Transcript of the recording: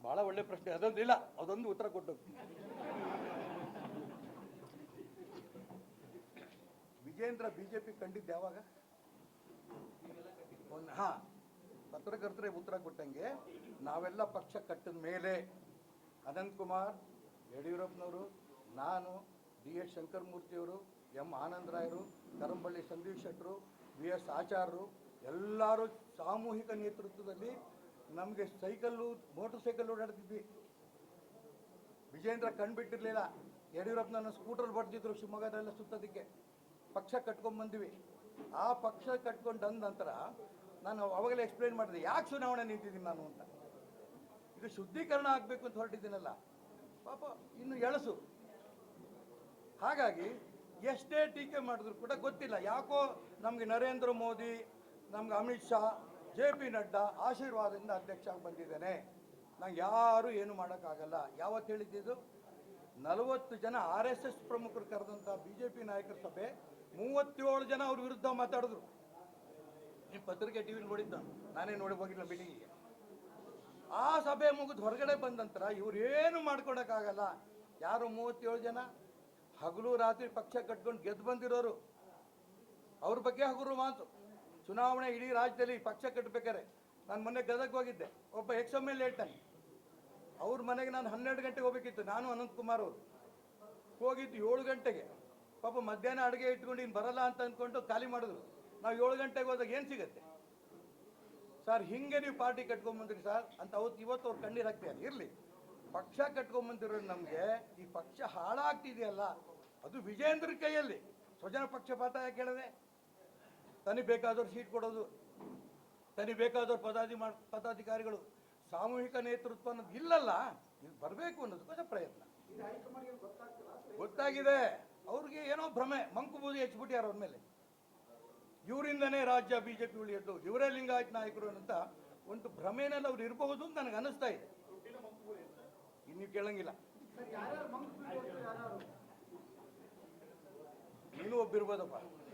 ಬಹಳ ಒಳ್ಳೆ ಪ್ರಶ್ನೆ. ಅದೊಂದು ಇಲ್ಲ. ಅದೊಂದು ಉತ್ತರ ಕೊಟ್ಟು. ವಿಜೇಂದ್ರ ಬಿಜೆಪಿ ಕಂಡಿದ್ದು ಯಾವಾಗ? ಒಂದು ಹಾ. ಪತ್ರಕರ್ತರೇ ಉತ್ತರ ಕೊಟ್ಟಂಗೆ ನಾವೆಲ್ಲ ಪಕ್ಷ ಕಟ್ಟಿದ ಮೇಲೆ ಅನಂತಕುಮಾರ್ ಯಡಿಯೂರಪ್ಪನವರು ನಾನು ಡಿ ಎಸ್ ಶಂಕರಮೂರ್ತಿಯವರು ಎಂ ಆನಂದರಾಯರು ಕರಂಬಳ್ಳಿ ಸಂದೀಪ್ ಶೆಟ್ಟರು ವಿ ಎಸ್ ಆಚಾರ್ಯರು ಎಲ್ಲರೂ ಸಾಮೂಹಿಕ ನೇತೃತ್ವದಲ್ಲಿ ನಮಗೆ ಸೈಕಲ್ಲು, ಮೋಟರ್ ಸೈಕಲ್ ಓಡಾಡ್ತಿದ್ವಿ. ವಿಜೇಂದ್ರ ಕಣ್ಬಿಟ್ಟಿರ್ಲಿಲ್ಲ ಯಡಿಯೂರಪ್ಪನ ಸ್ಕೂಟರ್ ಬಡ್ದಿದ್ರು ಶಿವಮೊಗ್ಗದಲ್ಲ ಸುತ್ತೋದಕ್ಕೆ. ಪಕ್ಷ ಕಟ್ಕೊಂಡ್ ಬಂದ್ವಿ. ಆ ಪಕ್ಷ ಕಟ್ಕೊಂಡು ಬಂದ ನಂತರ ನಾನು ಅವಾಗಲೇ ಎಕ್ಸ್ಪ್ಲೈನ್ ಮಾಡಿದೆ, ಯಾಕೆ ಚುನಾವಣೆ ನಿಂತಿದ್ದೀನಿ ನಾನು ಅಂತ. ಇದು ಶುದ್ಧೀಕರಣ ಆಗಬೇಕು ಅಂತ ಹೊರಟಿದ್ದೀನಲ್ಲ. ಪಾಪ, ಇನ್ನು ಎಳಸು. ಹಾಗಾಗಿ ಎಷ್ಟೇ ಟೀಕೆ ಮಾಡಿದ್ರು ಕೂಡ ಗೊತ್ತಿಲ್ಲ. ಯಾಕೋ ನಮಗೆ ನರೇಂದ್ರ ಮೋದಿ, ನಮ್ಗೆ ಅಮಿತ್ ಶಾ ಜೆ ಪಿ ನಡ್ಡಾ ಆಶೀರ್ವಾದದಿಂದ ಅಧ್ಯಕ್ಷ ಆಗಿ ಬಂದಿದ್ದೇನೆ. ನಂಗೆ ಯಾರು ಏನು ಮಾಡೋಕ್ಕಾಗಲ್ಲ. ಯಾವತ್ತು ಹೇಳಿದ್ದು? ನಲವತ್ತು ಜನ ಆರ್ ಎಸ್ ಎಸ್ ಪ್ರಮುಖರು ಕರೆದಂಥ ಬಿ ಜೆ ಪಿ ನಾಯಕರ ಸಭೆ, ಮೂವತ್ತೇಳು ಜನ ಅವ್ರ ವಿರುದ್ಧ ಮಾತಾಡಿದ್ರು. ನೀವು ಪತ್ರಿಕೆ ಟಿ ವಿ ನೋಡಿದ್ದ? ನಾನೇ ನೋಡಿ ಹೋಗಿಲ್ಲ ಮೀಟಿಂಗಿಗೆ ಆ ಸಭೆ ಮುಗಿದು ಹೊರಗಡೆ ಬಂದ ನಂತರ ಇವ್ರು ಏನು ಮಾಡ್ಕೊಡೋಕ್ಕಾಗಲ್ಲ. ಯಾರು ಮೂವತ್ತೇಳು ಜನ? ಹಗಲು ರಾತ್ರಿ ಪಕ್ಷ ಕಟ್ಕೊಂಡು ಗೆದ್ದು ಬಂದಿರೋರು. ಅವ್ರ ಬಗ್ಗೆ ಹಗುರು ಮಾತು. ಚುನಾವಣೆ ಇಡೀ ರಾಜ್ಯದಲ್ಲಿ ಪಕ್ಷ ಕಟ್ಟಬೇಕಾರೆ. ನಾನು ಮೊನ್ನೆ ಗದಗ ಹೋಗಿದ್ದೆ. ಒಬ್ಬ ಎಕ್ಸ್ ಎಂ ಎಲ್ ಹೇಳ್ತಾನೆ. ಅವ್ರ ಮನೆಗೆ ನಾನು ಹನ್ನೆರಡು ಗಂಟೆಗೆ ಹೋಗ್ಬೇಕಿತ್ತು. ನಾನು ಅನಂತ್ ಕುಮಾರ್ ಅವರು. ಹೋಗಿದ್ದು ಏಳು ಗಂಟೆಗೆ. ಪಾಪ ಮಧ್ಯಾಹ್ನ ಅಡುಗೆ ಇಟ್ಕೊಂಡು ಇನ್ನು ಬರಲ್ಲ ಅಂತ ಅಂದ್ಕೊಂಡು ಖಾಲಿ ಮಾಡಿದ್ರು. ನಾವು ಏಳು ಗಂಟೆಗೆ ಹೋದಾಗ ಏನು ಸಿಗುತ್ತೆ? ಸರ್, ಹಿಂಗೆ ನೀವು ಪಾರ್ಟಿ ಕಟ್ಕೊಂಬಂದ್ರಿ ಸರ್ ಅಂತ ಅವತ್ತು ಇವತ್ತು ಅವ್ರು ಕಣ್ಣೀರು ಹಾಕ್ತಾರೆ ಇರಲಿ. ಪಕ್ಷ ಕಟ್ಕೊಂಬಂದಿರೋ ನಮಗೆ ಈ ಪಕ್ಷ ಹಾಳಾಗ್ತಿದೆಯಲ್ಲ? ಅದು ವಿಜೇಂದ್ರ ಕೈಯಲ್ಲಿ. ಸ್ವಜನ ಪಕ್ಷಪಾತ ಯಾಕೆ ಹೇಳಿದೆ? ತನಿಗೆ ಬೇಕಾದವ್ರು ಸೀಟ್ ಕೊಡೋದು ತನಗೆ ಬೇಕಾದವ್ರು ಪದಾಧಿ ಮಾ ಪದಾಧಿಕಾರಿಗಳು ಸಾಮೂಹಿಕ ನೇತೃತ್ವ ಅನ್ನೋದು ಇಲ್ಲಲ್ಲ ಇದು ಬರಬೇಕು ಅನ್ನೋದಕ್ಕೋಸ್ಕರ ಪ್ರಯತ್ನ. ಗೊತ್ತಾಗಿದೆ. ಅವ್ರಿಗೆ ಏನೋ ಭ್ರಮೆ ಮಂಕು ಬೂದಿ ಹೆಚ್ಚಿಬಿಟ್ಟಾರ ಅವ್ರ ಮೇಲೆ. ಇವರಿಂದನೇ ರಾಜ್ಯ ಬಿಜೆಪಿ ಉಳಿಯೋದು. ಇವರೇ ಲಿಂಗಾಯತ್ ನಾಯಕರು ಅಂತ ಒಂದು ಭ್ರಮೆನಲ್ಲಿ ಅವ್ರು ಇರಬಹುದು ಅಂತ ನನಗೆ ಅನಿಸ್ತಾ ಇದೆ. ಇನ್ನು ಕೇಳಂಗಿಲ್ಲ. ನೀನು ಒಬ್ಬಿರ್ಬೋದಪ್ಪ.